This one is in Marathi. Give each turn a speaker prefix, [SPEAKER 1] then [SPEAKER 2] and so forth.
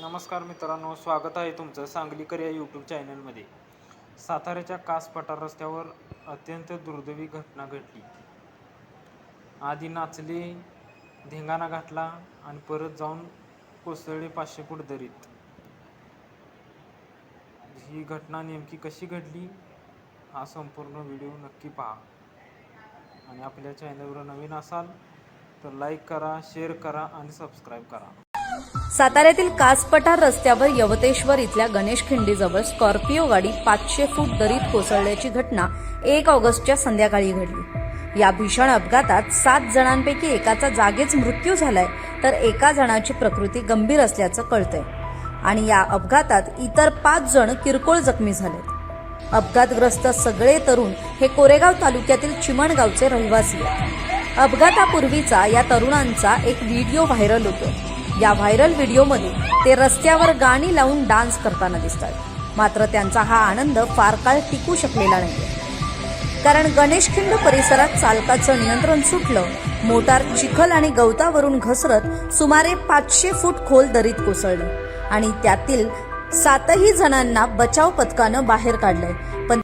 [SPEAKER 1] नमस्कार मित्रांनो स्वागत आहे तुमचं सांगलीकर या यूट्यूब चॅनलमध्ये साताऱ्याच्या कास पठार रस्त्यावर अत्यंत दुर्दैवी घटना घडली. आधी नाचले धिंगाणा घातला आणि परत जाऊन कोसळले पाचशे फूट दरीत. ही घटना नेमकी कशी घडली हा संपूर्ण व्हिडिओ नक्की पहा. आणि आपल्या चॅनलवर नवीन असाल तर लाईक करा शेअर करा आणि सबस्क्राईब करा.
[SPEAKER 2] साताऱ्यातील कासपठार रस्त्यावर यवतेश्वर इथल्या गणेश खिंडीजवळ स्कॉर्पिओ गाडी पाचशे फूट दरीत कोसळल्याची घटना एक ऑगस्टच्या संध्याकाळी घडली. या भीषण अपघातात सात जणांपैकी एकाचा जागीच मृत्यू झालाय तर एका जणाची प्रकृती गंभीर असल्याचं कळतंय. आणि या अपघातात इतर पाच जण किरकोळ जखमी झालेत. अपघातग्रस्त सगळे तरुण हे कोरेगाव तालुक्यातील चिमणगावचे रहिवासी आहेत. अपघातापूर्वीचा या तरुणांचा एक व्हिडिओ व्हायरल होतो या व्हायरल व्हिडिओमध्ये ते रस्त्यावर गाणी लावून डान्स करताना दिसतात. मात्र त्यांचा हा आनंद फार काळ टिकू शकलेला नाही कारण गणेशखिंड परिसरात चालकाचं नियंत्रण सुटलं मोटार चिखल आणि गवतावरून घसरत सुमारे पाचशे फूट खोल दरीत कोसळली. आणि त्यातील सातही जणांना बचाव पथकानं बाहेर काढलंय. पण